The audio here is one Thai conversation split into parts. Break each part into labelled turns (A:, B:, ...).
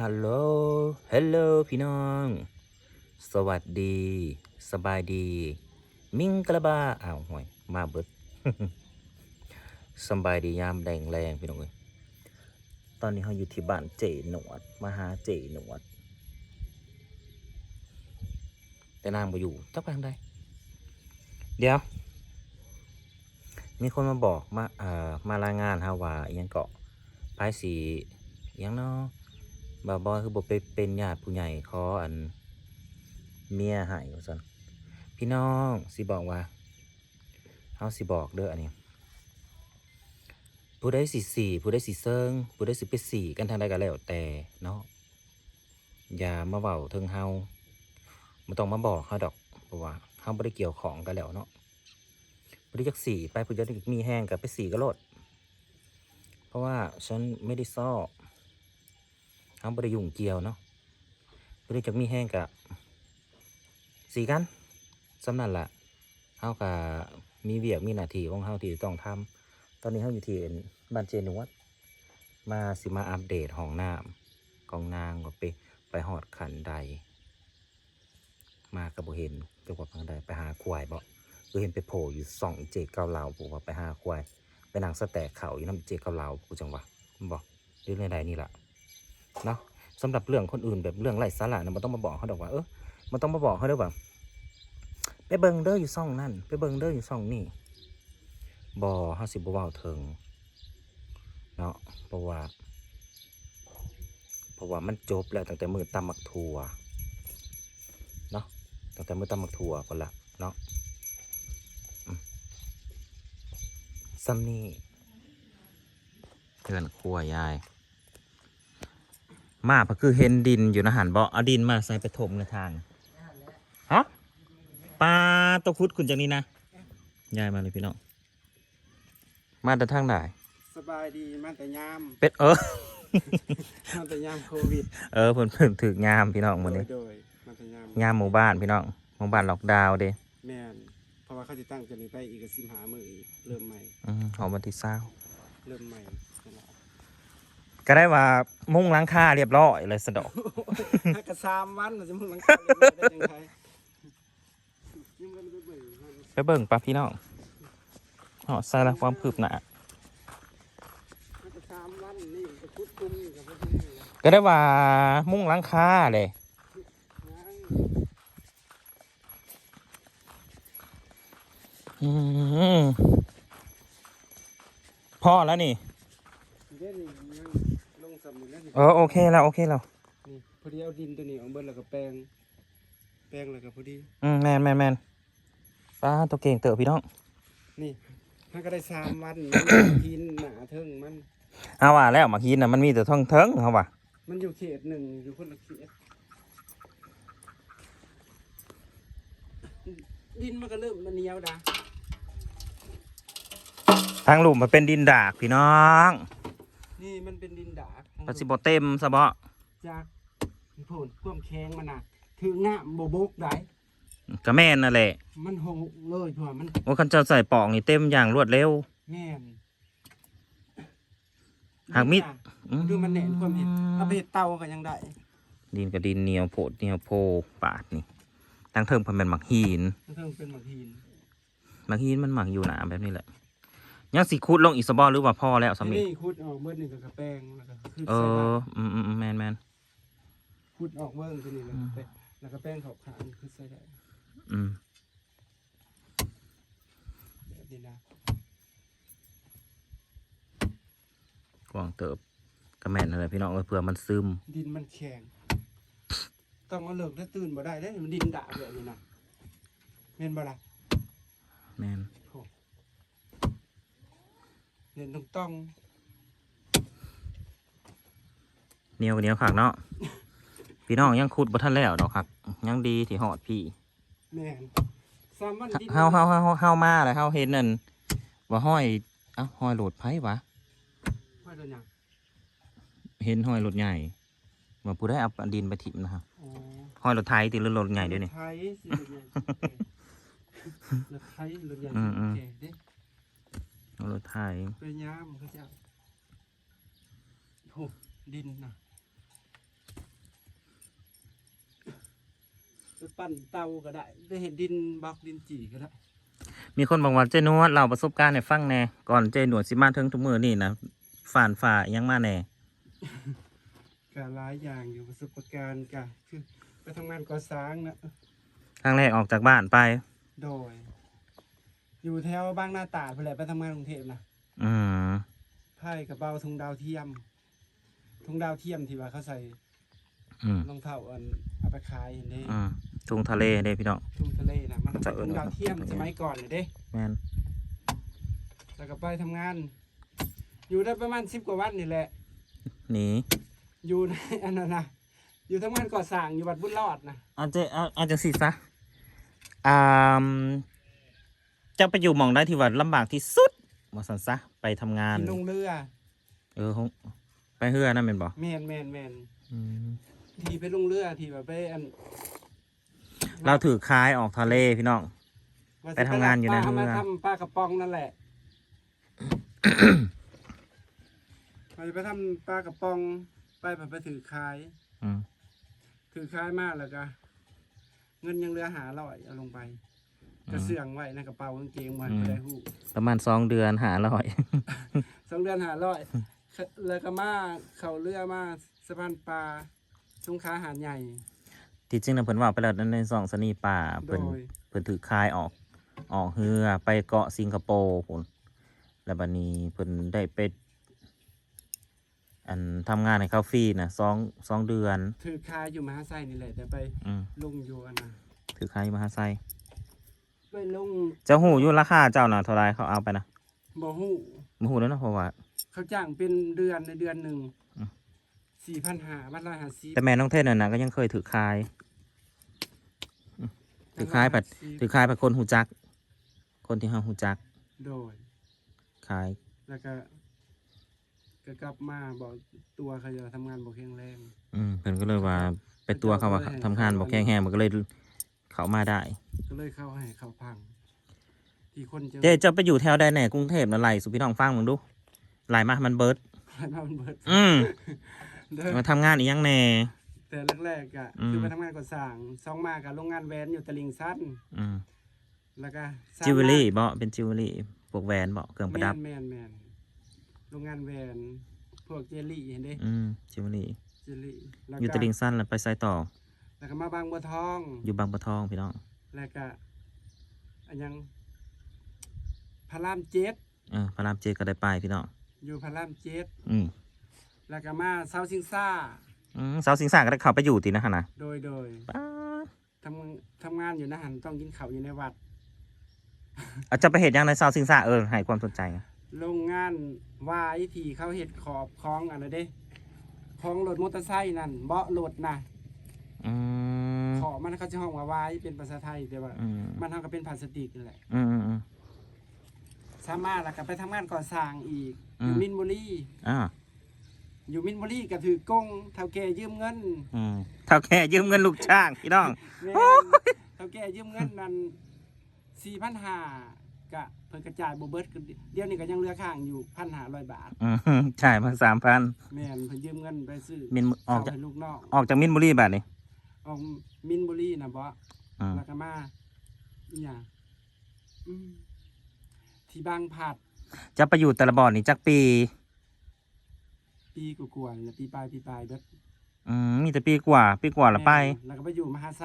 A: ฮัลโหล ฮัลโหลพี่น้อง สวัสดี สบายดี มิงกระบาอ้าวห่วย มาเบิดสบายดียามแดงแรงพี่น้องเอ้ยตอนนี้เราอยู่ที่บ้านเจหนวดมาหาเจหนวด แต่นางมาอยู่จักไปทางใดเดี๋ยว มีคนมาบอกมาเอ่อมารายงานฮาว่ายังเกาะภายสียังเนาะ บาบอยคือบอกไปเป็นญาติผู้ใหญ่ขออัน เมียหายว่าซั่นพี่น้องสิบอกว่าเฮาสิบอกเด้ออันนี้ผู้ใดสิสี่ผู้ใดสิเซิงผู้ใดสิไปสี่กันทางใดก็แล้วแต่เนาะอย่ามาเว้าเทิงเฮาบ่ต้องมาบอกเฮาดอกเพราะว่าเฮาบ่ได้เกี่ยวของกันแล้วเนาะบริจักสี่ไปบริจักมีแห้งกับไปสี่ก็โลดเพราะว่าฉันไม่ได้ซ่อ ทำบริยุ่งเกี่ยวเนาะบริจักมีแห้งกับสี่กันสำนั่นละเฮากับมีเวียกมีหน้าที่ของเฮาที่ต้องทำตอนนี้เฮาอยู่ที่บ้านเจนวัดมาสิมาอัปเดตห้องน้ำของนางว่าไปไปหอดขันใด มากับบ่เห็นจังหวัดพังใดไปหาควายบ่กูเห็นไปโผล่อยู่สองเจเกาเหลาผมว่าไปหาควายไปนางสแตกเขาอยู่น้ำเจเกาเหลากูจังหวะมันบอกเรื่องใดนี่แหละ เนาะสำหรับเรื่องคนอื่นแบบเรื่องไร้สาระนะมันต้องมาบอกเขาดอกว่าเออมันต้องมาบอกเขาด้วยว่าไปเบิงเด้ออยู่ซ่องนั่นไปเบิงเด้ออยู่ซ่องนี่บอห้าสิบเว้าเถิงเนาะเพราะว่าเพราะว่ามันจบแล้วตั้งแต่มือตำมักทัวเนาะตั้งแต่มือตำมักทัวคนละเนาะซัมนี่เพื่อนครัวยาย มาเพราะคือเห็นดินอยู่นะหันบ่เอาดินมาใส่ไปถมในทางฮะปลาตะพุดคุณจากนี้นะยายมาเลยพี่น้องมาแต่ทางไหน
B: สบายดีมาแต่ยาม
A: เป็ดเออ
B: มาแต่ยามโควิด
A: เออเพิ่นเพิ่นถืองามพี่น้องมื้อนี้
B: โดยมาแต่ยาม
A: งามหมู่บ้านพี่น้องหมู่บ้านล็อกดาวน์เด้
B: แม่นเพราะว่าเขาจะตั้งจะนี้ไปอีกสิบหามืออีกเริ่มใหม่
A: อืมหอมวันที่เศร้า
B: เริ่มใหม่นั่นแหละ
A: ก็ได้ว่ามุ่งหล้างค่าเรียบร้อยเลยสะดอก
B: ถ้ากระซามวันเราจะมึงหลังคาเรียบร้อยได้ยังไงยิ่งกันไปเบิ่งมัน
A: ไปเบิ่งปะพี่น้องเหาะใส่ละความคืบหน้า
B: ถ้ากระซามวันนี่จะคุดคุมนี่กับพวกนี้นะ
A: ก็ได้ว่ามุ่งหล้างคาเลยอืมพ่อแล้วนี่
B: เดี๋ยวนี้ยังลงสมุนแล้วนี่
A: เออโอเคแล้วโอเคแล้ว
B: นี่พอดีเอาดินตัวนี้ออกเบิ้แล้วก็แปลง แปลงแล้วก็พอดี
A: อืมแมนแมนแมนป้าตัวเก่งเต๋อพี่น้อง
B: นี่ถ้าก็ได้สามวันทินหนาเทิงมัน
A: เอาว่าแล้วมาคิดนะมันมีแต่ท่องเทิงเขาว่า
B: มันอยู่เขตหนึ่งอยู่คนละเขตดินมันก็เริ่มมันเหนียวดา
A: ทางหลุมมันเป็นดินดากพี่น้อง
B: นี่มันเป็นดินดา
A: ปฏิบเต็มซะบ่
B: จากโผล่ความแข็งมันน่ะถือง่ามโบโบกได้
A: ก็แม่นนั่นแหละ
B: มันหกเลยเพราะว่ามัน
A: ว่าคันเจะใส่ปอกนี่เต็มอย่างรวดเร็ว
B: แน่น
A: หากมิด
B: ดูน่ะดูมันแน่นความเห็นเอาไปเห็ดเตาก็ยังได้
A: ดินกับดินเหนียวโผดเหนียวโพปาดนี่ทางเทิงเพันเป็นหมักหิน
B: มันเพิ่งเป็นหมักหิน
A: หมักหินมันหมักอยู่หนาแบบนี้แหละ ยังสิคุดลงอีกสบอหรือว่าพ่อแล้วสามี
B: นี่คุดออกเมื่อหนึ่งกับกระแปงแล้วก็คือ
A: เอ
B: ใส่
A: อ
B: น้
A: อืมอืมอืมแมนแมนำ
B: คุดออกเมื่อตัวนี้แล้วก็แปงแล้วก็แป้งขาวขาวคือใส่ได้
A: อืม
B: แบบนี้นะ
A: กวางเติบกระแมนอะไรพี่น้องเอ้ยเผื่อมันซึม
B: ดินมันแข็งต้องเอาเลิกถ้าตื่นบ่ได้ได้มันดินด่าแบบนี้นะเห็นบ่ล่ะ
A: แมน
B: เห็นต้องต้อง
A: เหนียวเหนียวขากเนาะ พี่น้องยังขุดบ่ทันแล้วดอกครับยังดีที่หอดพี่
B: แม่นสามวันดิน
A: เฮาเฮาเฮาเฮาเฮามาแล้วเฮาเห็นนั่นว่าห้อยเอ้าห้อยโหลดไผวะ
B: ว่าโดนหยัง
A: เห็นห้อยรถใหญ่ว่าผู้ได้เอาดินไปถิ่มนะครับ
B: อ๋อ
A: ห้อยรถไทยติดหรือรถใหญ่ด้วยนี่
B: ไทยสิรถใหญ่รถไทยรถใหญ่
A: อืมอืม
B: โอเคเด้
A: เอา รถไถ
B: ไปยามเขาจะโหดินนะไปปั้นเตาก็ได้ไปเห็นดินบล็อกดินจีก็ได้
A: มีคนบอกว่าเจนวดเราประสบการณ์ในฟังแน่ก่อนเจนวดสิมาถึงทุกมือนี่นะฝ่านฝ่ายังมาแน่
B: การหลายอย่างอยู่ประสบการณ์กันคือไปทำงานก่อสร้างนะ
A: ครั้งแรกออกจากบ้านไป
B: โดย อยู่แถวบางหน้าตราดไปแหละไปทำงานกรุงเทพนะ
A: อืม
B: ไพ่กระเป๋าทุงดาวเทียมทุงดาวเทียมที่ว่าเขาใส่
A: อืม
B: รองเท้าอันเอาไปขายเห็นเด้
A: อืมทุ่งทะเลเด้พี่น้อง
B: ทุ่งทะเลนะมัน
A: จะเอิ้
B: ทุ
A: น
B: งดาวเทียมสมัยก่อนเลยเด้
A: แมน
B: แล้วก็ไปทำงาน อยู่ได้ประมาณสิบกว่าวันนี่แหละ
A: หนี
B: อยู่ใน อันนั้นนะอยู่ทำงานก่อสร้างอยู่วัดบุญรอดนะ
A: เอาเจเอาเอาจังสิซะอ่าเจะไปอยู่หมองได้ที่ว่าลำบากที่สุดว่าสันซะไปทำงาน
B: ที่ลงเรือ
A: เออคงไปเฮือนั่นเป็นบ่
B: แมนแมนแมน
A: อืม
B: ที่ไปลงเรือที่แบบไปอัน
A: เราถือคายออกทะเลพี่น้อง
B: ว่สิ
A: ไปทำงานอยู่ใน
B: ปล
A: เรือ
B: มาทำปลากระป๋องนั่นแหละไปไปทำปลากระป๋องไปไปไปถือคาย
A: อืม
B: ถือคายมากแล้วก็เงินยังเหลือหาร้อยเอาลงไป กระเสื่องไว้ในกระเป๋ากางเกงมันไม่ได้หู
A: ประมาณสองเดือนหาร้อย
B: สองเดือนหาร้อยแล้วก็มาเขาเรือมาสะพานปลาสงขลาหาดใหญ่
A: ที่จริงนะเพิ่นว่าไปแล้วในสองสนีป่า
B: โด
A: เพิ่น
B: ย
A: เพิ่นถือคายออก ออกเฮือไปเกาะสิงคโปร์พุ่นแล้วบัดนี้เพิ่นได้ไปอันทำงานในคาเฟ่นะสองสองเดือน
B: ถือคายอยู่มหาไซนี่แหละแต่ไป
A: อืม
B: ลงอยู่อันนะ
A: ถือคายอยู่มหาไซ
B: ไปลง
A: เจ้าหูอยู่ราคาเจ้าน่ะเท่าไรเขาเอาไปนะ
B: บ่หู
A: บ่หูแล้วนะเพราะว่า
B: เขาจ้างเป็นเดือนในเดือนหนึ่ง
A: อืม
B: สี่พันหาบัตรละหาสิบ
A: แต่แม่น้องเทศน่ะนะก็ยังเคยถือคาย ถือคายผัดถือคายเป็นคนหูจัก คนที่เฮาหูจัก
B: โดย
A: คาย
B: แล้วก็ก็กลับมาบอกตัวเขาจะทำงานบ่แข็งแรง
A: อืมเพิ่นก็เลยว่า ไปตัวเขาว่าทำงานบ่แข็งแรงมันก็เลย เขามาได้
B: ก็เลยเข้าให้เขาพัง ที่คนจะ
A: เจ๊จะไปอยู่แถวใดแหน่กรุงเทพน่ะไล่สุพี่น้องฟังมึงดูไล่มาให้มันเบิด
B: ให้มามันเบิด
A: อืม
B: เด้อ
A: มาทำงานอีกยังแหน่
B: แต่แรกๆก็
A: อืม
B: คือไปทำงานก่อสร้างสองมากับโรงงานแวนอยู่ตลิ่งสั้น
A: อืม
B: แล้วก็สาม
A: จิวเวลรี่บ่เป็นจิวเวลรี่พวกแหวนบ่เครื่องประดับ
B: แมนแมนโรงงานแวนพวกเจลลี่เห็นเด้
A: อืมจิวเวลรี่
B: เจลลี่แล้ว
A: อยู่
B: ก็
A: ตลิ่งสั้นแล้วไปไซต่อ
B: แล้วก็มาบางบัวทอง
A: อยู่บางบัวทองพี่น้อง
B: แล้วก็อันยังพระรามเจ็ด
A: เออพระรามเจดก็ได้ไปพี่น้อง
B: อยู่พระรามเจ็ด
A: อืม
B: แล้วก็มาเซาซิงซ่า
A: อืมสาวสิงสาก็ได้เข้าไปอยู่ตินะฮะนะ
B: โดยโดย
A: ป๊าด
B: ทำทำงานอยู่นะหันต้องกินข้าวอยู่ในวัด
A: เอาจะไปเห็นยังในสาวสิงสาเออให้ความสนใจอะ
B: โรงงานวายที่เขาเห็ดขอบคลองอันนั้นเด้คลองรถมอเตอร์ไซค์นั่นเบาะรถนะ
A: อืม
B: ขอบมันเขาจะห้องว่าวายเป็นภาษาไทยแต่ว่า
A: อืม
B: มันทำกับเป็นพลาสติกนั่นแหละ
A: อืมอืมอืม
B: สามารถแล้วก็ไปทำงานก่อสร้างอีก
A: อืม
B: อยู่มินบุรี
A: อ่า
B: อยู่มินบุรีก็ถือกงเท่าแก่ยืมเงิน
A: อืมเท่าแค่ยืมเงินลูกจ้างพี่น้อง
B: แม่นเท่าแก่ยืมเงินนั่นสี่พันห้ากะเพิ่นกระจายบ่เบิดคือเดี๋ยวนี้ก็ยังเหลือข้างอยู่พันห้าร้อยบาท
A: อืมจ่ายมาสามพัน
B: แม่นเพิ่นยืมเงินไปซื้อ
A: มินอ
B: ข้า
A: อก
B: ว
A: จาก
B: ให้ลูกน้อง
A: ออกจากมินบุรีแบบนี้
B: ออกมินบุรีนะบ่
A: อืม
B: แล้วก็มาอีหยังอืมที่บางผัด
A: จะไปอยู่แต่ละบ่อนนี่จักปี
B: ปีกว่าๆนี่แหละปีปลายปีปลายเบิด
A: อืมมีแต่ปีกว่า ปีกว่าละไป
B: แม่นแล้วก็ไปอยู่มหาไซ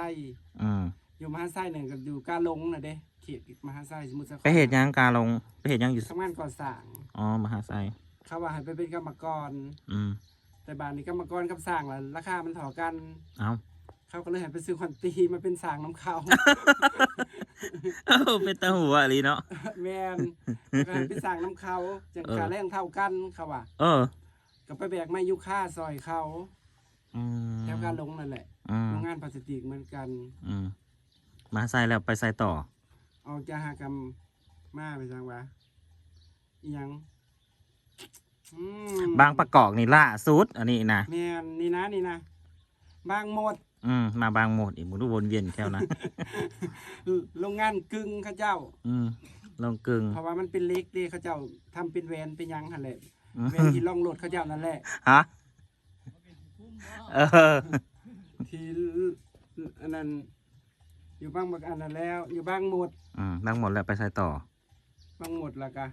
A: อืม
B: อยู่มหาไซหนึ่งก็อยู่กาลงน่ะเด้เขตมหาไซสมุทรสาคร
A: ไปเหตุยังกาลง ไปเหตุยังอยู่
B: ทำงานก่อสร้าง
A: อ๋อ มหาไซ
B: เขาว่าให้ไปเป็นกรรมกร
A: อืม
B: แต่บ้านนี้กรรมกรกับสร้างล่ะราคามันเท่ากัน
A: เอา
B: เขาก็เลยให้ไปซื้อคอนตีมาเป็นสร้างน้ำเขา
A: เออเป็นตาหัวอะไรเนาะ
B: แมนก็ให้ไปสร้างน้ำเขาจัง
A: เออ
B: ค่าแรงเท่ากันเขาว่า
A: เออ
B: ก็ไปแบกไม้ยุค่าซอยเขา
A: อืม
B: แถวการลงนั่นแหละ
A: อืม
B: โรงงานพลาสติกเหมือนกัน
A: อืมมหาไซแล้วไปไซต่อ
B: ออกจากหากรรมมาไปจังวะอีหยังอืม
A: บางประกอบนี่ล่าสุดอันนี้นะ
B: แมนนี่นะนี่นะบางหมด
A: อืมมาบางหมดอีกหมุนวนเวียนแค่นั้น
B: โรงงานกึ่งเขาเจ้า
A: อืมลองกึ่ง
B: เพราะว่ามันเป็นเล็กเด้เขาเจ้าทำเป็นแวนเป็นหยังหันแหละ
A: อืม
B: แวนที่ล่องรถเขาเจ้านั่นแหละ
A: ฮะเออ
B: ที่อันนั้นอยู่บางบักอันนั้นแล้ว อยู่บางหมด
A: อืมนั่งหมดแล้วไปใส่ต่อ
B: บางหมดแล้วก็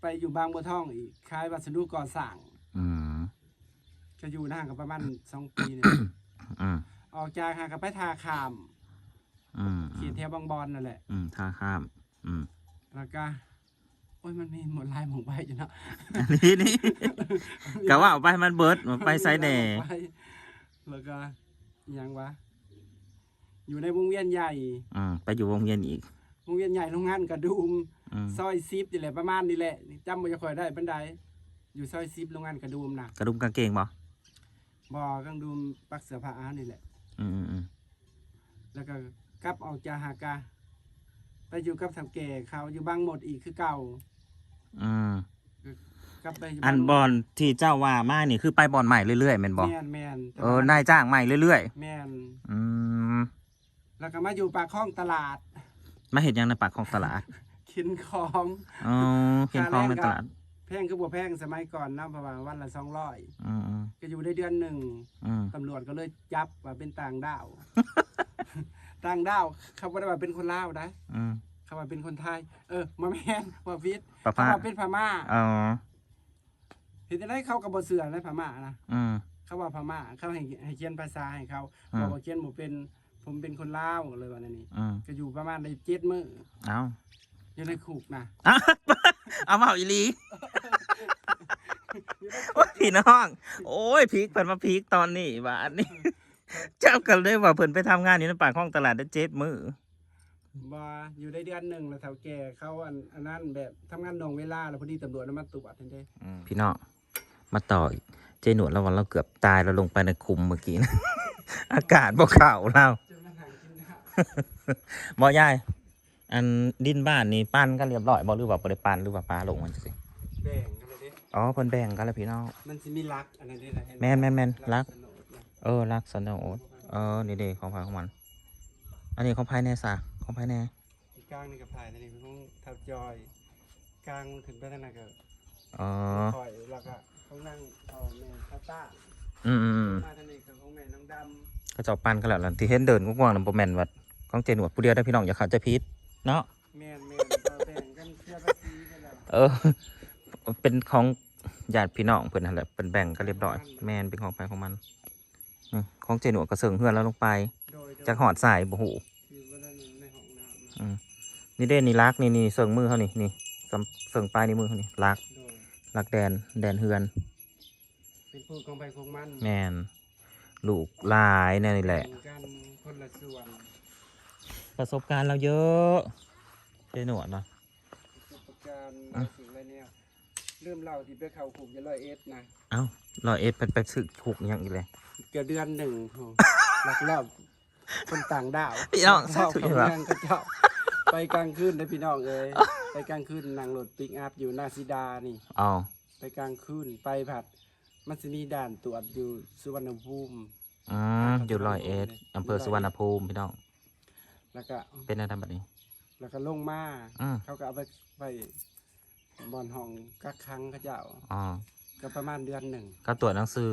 B: ไปอยู่บางบัวทองอีกขายวัสดุก่อสร้าง
A: อืม
B: ก็อยู่นานกับประมาณสองปีเนี่ย
A: อืม
B: ออกจากหากับไปทาขาม
A: อืม
B: เขียนแถวบางบอนนั่นแหละ
A: อืมท่าข้าม อืม
B: แล้วก็โอ้ยมันมีหมดลายหมองใบอยู่เนาะ
A: อันนี้นี่กะว่าเอาไปให้มันเบิดมันไปไซส์แหน่
B: ไปแล้วก็อิหยังวะอยู่ในวงเวียนใหญ่
A: อืมไปอยู่วงเวียนอีก
B: วงเวียนใหญ่โรงงานกระดุม
A: อืม
B: ซอยซิปนี่แหละประมาณนี้แหละจำบ่จะค่อยได้บันไดอยู่ซอยซิปโรงงานกระดุมนะ
A: กระดุมกางเกงบ่
B: บ่กระดุมปักเสื้อผ้านี่แหละ
A: อืมอืมอืม
B: แล้วก็กลับออกจากหากาไปอยู่กับทำแก่เขาอยู่บางหมดอีกคือเก่า
A: อืม
B: กลับไปยู่
A: อันา
B: งหมด
A: บอลที่เจ้าว่ามานี่คือไปบอลใหม่เรื่อยๆแม่นบ่
B: แม่นแม่นแต่
A: เอ
B: ว่
A: อนายจ้างใหม่เรื่อย
B: แม่น
A: ๆ อืม
B: แล้วก็มาอยู่ปากคลองตลาด
A: มาเห็นยังในปากของตลาด
B: กินของ
A: อ๋อเห็นของในตลาด
B: แพ งคือบ่แพงสมัยก่อนนะเพราะว่าวันละสองร้อย
A: อืมอืม
B: ก็อยู่ได้เดือนหนึ่ง
A: อืม
B: ตำรวจก็เลยจับว่าเป็นต่างด้าว ต่างด้าวเขาบ่ได้ว่าเป็นคนลาวนะ
A: อืม
B: เขาว่าเป็นคนไทย เออมาแม่นว่าฟิต
A: ป้า
B: เขา
A: ป้า
B: ว่าเป็นพม่า
A: อ๋อ
B: เห็นได้เขากับบเสือในพม่านะ
A: อืม
B: เขาว่าพม่าเขาให้ให้เขียนภาษาให้เขา
A: อืม
B: บอกว่าเขียนบ่เป็นผมเป็นคนลาวเลยว่านั่นนี่
A: อืม
B: ก็อยู่ประมาณในเจ็ดมื้อ
A: เอา
B: อยู่ในคุกนะ
A: เอาเอามาเอาอีหลี โอ้ยพี่น้อง โอ้ยพีกเพิ่นมาพีกตอนนี้ว่าอันนี้เจ้ากันเลยว่าเพิ่นไปทำงานอยู่ในปากห้องตลาดได้เจ็ดมือ
B: บ่อยู่ได้เดือนหนึ่งแล้วเฒ่าแก่เขาอันอันนั้นแบบทำงานนองเวลาแล้วพอดีตำรวจนำมาตรวจทันที
A: พี่น้องมาต่ออีกเจหนวดแล้ววันเราเกือบตายเราลงไปในคุมเมื่อกี้นะ อากาศบ่เข่าเรา
B: จนมาหางกินข้าว
A: บ่ยายอันดินบ้านนี่ปั้นกันเรียบร้อยบ่หรือว่าบ่ได้ปั้นหรือว่าปลาลงมันสิ
B: แบ่งกันเลยเด้
A: อ๋อเพิ่นแบ่งกันแล้วพี่น้อง
B: มันสิมีรักอันนั้นเด้นะเห็ไห
A: แม่นแม่นแม่นรัก
B: โสนดนะ
A: เออรักสันโอดเออนี่เด้ของภายของมัน อันนี้ของภายแน่ซะของภายแน่
B: อีกกลางนี่กับภายนี่เป็นของเฒ่าจอยกลางถึงไปทางนั้นก็
A: อ๋อ
B: คอยแล้วก็ของนั่งเอาแม่ข้าวต้า
A: อืมอืมอืม
B: มาทางนี้ก็ของแม่น้องดำ
A: เขาเจ้าปั้นกันแล้วล่ะที่เห็นเดินกว้างๆนั่นบ่แม่นว่าของเจหนวดผู้เดียวได้อพี่น้องอย่าเข้าใจผิดเนาะ
B: แม่นแม่นเอาแบ่งกันเชื่อภาษีกันแล้ว
A: เออ เป็นของญาติพี่น้องเพิ่นนั่นแหละเป็นแบ่งกันเรียบร้อย แม่นเป็นของไปของมันอืมของเจหนวดก็เสิร์งเฮือนแล้วลงไป
B: โดยโดย
A: จากหอดสายบ่ฮู้
B: อยู่ว่านั่นในห้องน้ำนะ
A: อืมนี่เด้นี่ลักนี่นี่เสิร์งมือเขานี่นี่สำเสิร์งปลายนิ้วมือเขานี่ลัก
B: โดย
A: ลักแดนแดนเฮือน
B: เป็นผู้ของไปของมัน
A: แม่นลูกหลายแน่นี่แหละ
B: แบ่งกันคนละส่วน
A: ประสบการณ์เราเยอะเจหนวดเนาะ
B: ประสบการณ์
A: อะ
B: สิ่งอะไร เนี่ยเริ่มเล่าที่ไปเข้าคุกจะร้อยเอ็ดนะ
A: เอ้าร้อยเอ็ดเป็นไปสึกถูกยังอีกเลย
B: เกือบเดือนหนึ่งโหลักลอบคนต่างดาว
A: พี่น้อง
B: เจ้า
A: สาธุ
B: ของ
A: ครับ
B: เมืองก็เจ้าไปกลางคืนนะพี่น้องเอ้ยไปกลางคืนนั่งรถปิกอัพอยู่หน้าซิดานี่
A: อ๋อ
B: ไปกลางคืนไปผัด มันจะมีด่านตรวจอยู่สุวรรณภูมิ
A: อืมอยู่ร้อยเอ็ดอำเภอสุวรรณภูมิพี่น้อง
B: แล้วก็
A: เป็นอะไรแบบนี้
B: แล้วก็ลงมา
A: อืม
B: เขาก็เอาไปไป บอนห้องกักขังเขาเจ้า
A: อ๋อ
B: ก็ประมาณเดือนหนึ่ง
A: ก็ตรวจหนังสือ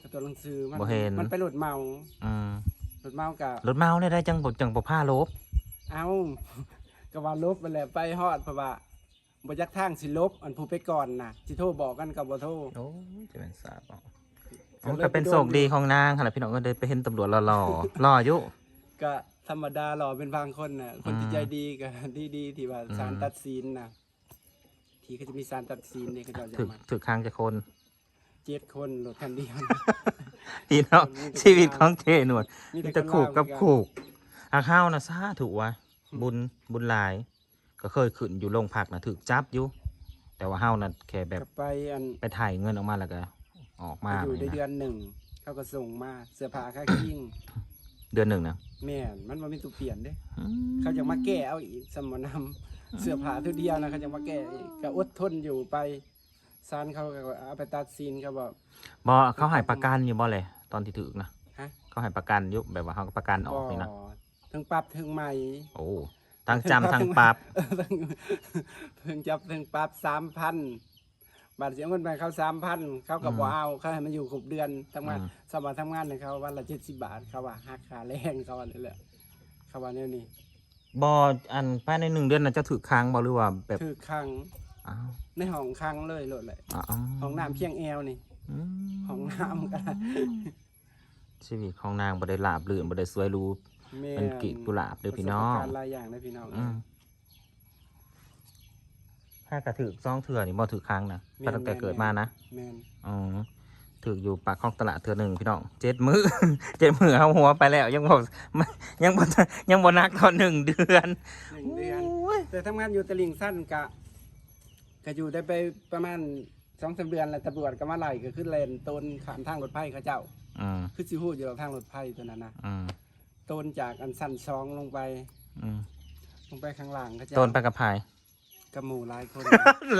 B: ก็ตัวหนังสือมั
A: บ่เห็น
B: มันไปหลุดเมา
A: อืม
B: หลุดเมากับ
A: รถเมาเนี่ยได้จังบจังบผ้าลบ
B: เอาก็ว่าลบไปแหละไปฮอดเพราะว่าบ่ยักทางสิลบ อันผู้ไปก่อนน่ะสิโทรบอกกันกับบ่โทร
A: โอ้ยจะเป็นสาบเอา
B: ก็
A: มัน
B: เลย
A: ก็เป็น
B: ไปโดน
A: โศกดีของนางค่ะพี่น้องก็ได้ไปเห็นตำรวจหล่อๆหล่ออยู่
B: ก็ธรรมดาหรอเป็นบางคนน่ะคนที่
A: อืม
B: ใจดีก็ ดีดีๆที่ว่า
A: อืม
B: ศาลตัดสินน่ะ ที่เขาจะมีศาลตัดสินนี่เขาจะเอา
A: ถึก
B: มา
A: ถึกค้างจะคน
B: เจ็ดคนรถคันเดียว
A: พี่น้อง
B: มีแต่
A: ชีวิตของเจหนวด
B: มี
A: มี
B: แต่
A: แต่
B: คน
A: ขู่
B: ลาว
A: กับ
B: เหมือนกัน
A: ขู่อาข้าวนะซาถูกวะบุญบุญหลาย ก็เคยขึ้นอยู่โรงพักนะถึกจับอยู่แต่ว่าเฮานะแค่แบบ
B: ก็ไปอัน
A: ไปถ่ายเงินออกมาแล้วก็ออกมา
B: อยู่
A: แบบ
B: ได้
A: นี้
B: เดือ
A: นะ
B: นหนึ่งเขาก็ส่งมาเสื้อผ้าค่าคิง
A: เดือนหนึ่งนะ
B: แม่นมันบ่มีตัวเปลี่ยนเด้
A: อืม
B: เขาจะมาแก้เอาอีกสมานำ เสื้อผ้าทุกเดียวนะเขาจะมาแก้อีกก็อดทนอยู่ไปซานเขาก็เอาไปตัดซีนเขาบอก
A: บอเขาใหายประกันอยู่บ่เลยตอนที่ถึกนะ
B: ฮะ
A: เขาใหายประกันอยู่แบบว่าเขาประกันออกนี่นะ
B: ทั้งปรับทั้งใหม่
A: โอ้ทั้งจำทั้งปรับ
B: ทั้งทั้งจับทั้งปรับสามพันบาทเสียเงินไปเขาสามพันเขาก็บอเอาเขาให้มันอยู่ครบเดือนทำงาน
A: อืม
B: สมัครทำงานให้เขาวันละเจ็ดสิบบาทเขาว่าหักค่าแรงเขาว่านี่แหละเขาว่าแนวนี้
A: บออันภายในหนึ่งเดือนน่ะจะถือค้างบอหรือว่าแบบ
B: ถือคัง
A: อ้าว
B: ในห้องคังเลยโลดเลย
A: อ้าว
B: ห้องน้ำเพียงแอวนี่
A: ม
B: ห้องน้ำก็
A: ชีวิตของนางบ่ได้ลาบลื่นบ่ได้สวยหรู
B: แม่
A: เป็นกีบกุหลาบเด้อพี่น้อง
B: ประสบการณ์หลายอย่างนะพี่น้อง
A: อืมถ้ากระถือซองเถื่อนี่บ่ถือค้างนะตั้งแต่เกิดมานะ
B: แม่น
A: อ๋อ ถืออยู่ปากคลองตลาดเถื่อหนึ่งพี่น้องเจ็ดมือเจ็ดมือเอาหัวไปแล้ว ยังบ่ยังบ่ยังบ่นักตอนหนึ่งเดือน
B: หนึ่งเดือนแต่ทำงานอยู่ตลิ่งสั้นกะก็อยู่ได้ไปประมาณสองสามเดือนแล้วตำรวจก็มาไล่ก็ขึ้นเลนต้นขามทางรถไฟเขาเจ้า
A: อืม
B: คือสิฮู้อยู่แล้วทางรถไฟตัวนั้นนะ
A: อืม
B: ต้นจากอันสั้นซองลงไป
A: อืม
B: ลงไปข้างล่างเขาเจ้า
A: ต้นไปกับพาย
B: กระหมู่หลายคน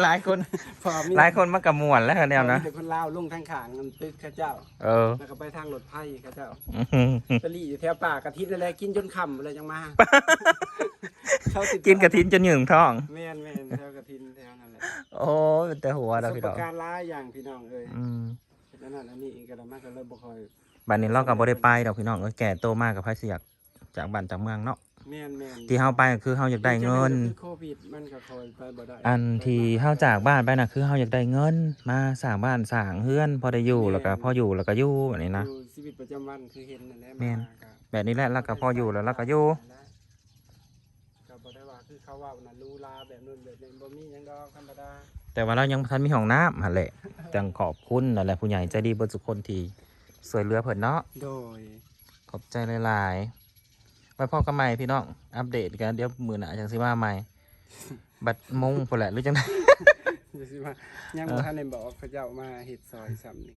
A: หลายคน
B: พอมี
A: หลายคนมากระมวนแล้วแนวนะ
B: พอมีแต่คนลาวลงทางขางอันตึกเขาเจ้า
A: เออ
B: แล้วก็ไปทางรถไฟเขาเจ้า
A: อื้อหือ
B: ตะลี่อยู่แถวป่ากระทินั่นแหละกินจนค่ำเลยจังมาเขาติด
A: กินกระทินจนหยืงท้อง
B: แม่นแม่นแถวกระทินแถวนั่นแหละ
A: โอ้ยแต่หัว
B: ป
A: เรา
B: ระส
A: พี่
B: บ
A: น้อง
B: การณ์หลายอย่างพี่น้องเอ้ย
A: อืม
B: นั่นนั่นอันนี้อีกก็ได้มากก็เลยบ่ค่อย
A: บัดนี้เราก็บ่ได้ไปดอกพี่น้องเอ้ยแก่โตมากกับไผเสียกจากบ้านจากเมืองเนาะ
B: แม่นแม่น
A: ที่เฮาไปก็คือเฮาอยากได้เงิน
B: คือโควิดมันก็คอยไปบ่ได้
A: อันที่เฮาจากบ้านไปน่ะคือเฮาอยากได้เงิน มาสร้างบ้านสร้างเฮือนพอได้อยู่แล้วก็พออยู่แล้วก็อยู่แบบนี้นะ
B: อยู่ชีวิตประจำวันคือเห็นนั่นแหละ
A: แม่น
B: มาก็
A: แบบนี้แหละแล้วก็พออยู่แล้วแล้วก็อยู่
B: ก็บ่ได้ว่าคือเขาเว้าน่ะลูลาแบบนู้นแบบนี้บ่มีหยังดอกธรรมดา
A: แต่ว่าเรายังบ่ทันมีห้องน้ำหั่นแหละจังขอบคุณนั่นแหละผู้ใหญ่ใจดีเบิดทุกคนที่ช่วยเหลือเพิ่นเนาะ
B: โดย
A: ขอบใจหลายๆ ไว้พ่อกันใหม่พี่น้อง อัปเดตกันเดี๋ยวมือหน้าจังสิมาใหม่ บัดมงพุ่นแหละหรือจังได
B: อยู่สิว่ายังบ่ทันได้บอกเขาเจ้ามาเฮ็ดซอยซ้ำนี่